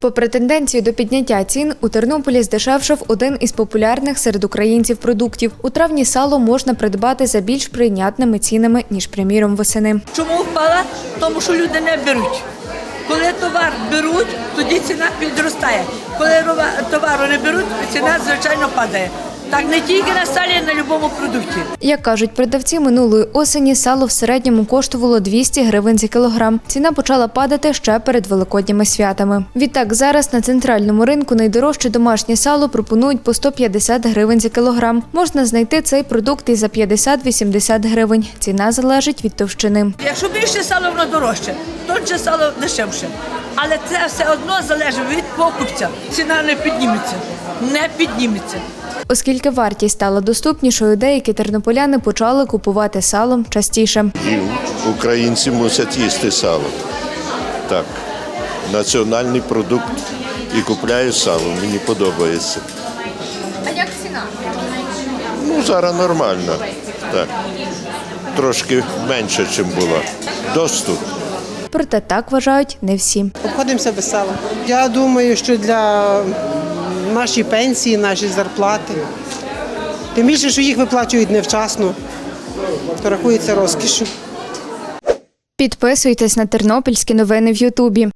Попри тенденцію до підняття цін, у Тернополі здешевшав один із популярних серед українців продуктів. У травні сало можна придбати за більш прийнятними цінами, ніж приміром восени. Чому впала? Тому що люди не беруть. Коли товар беруть, тоді ціна підростає. Коли товару не беруть, ціна звичайно падає. Так не тільки на салі, а й на будь-якому продукті. Як кажуть продавці, минулої осені сало в середньому коштувало 200 гривень за кілограм. Ціна почала падати ще перед великодніми святами. Відтак зараз на центральному ринку найдорожче домашнє сало пропонують по 150 гривень за кілограм. Можна знайти цей продукт і за 50-80 гривень. Ціна залежить від товщини. Якщо більше сало, воно дорожче, тонше сало дешевше. Але це все одно залежить від покупця. Ціна не підніметься. Не підніметься. Оскільки вартість стала доступнішою, деякі тернополяни почали купувати сало частіше. І українці мусять їсти сало. Так, національний продукт і купляю сало, мені подобається. А як ціна? Ну, зараз нормально. Так. Трошки менше, ніж була. Доступ. Проте так вважають не всі. Обходимося без сала. Я думаю, що для нашої пенсії, наші зарплати. Тим більше, що їх виплачують невчасно, то рахується розкішу. Підписуйтесь на тернопільські новини в Ютубі.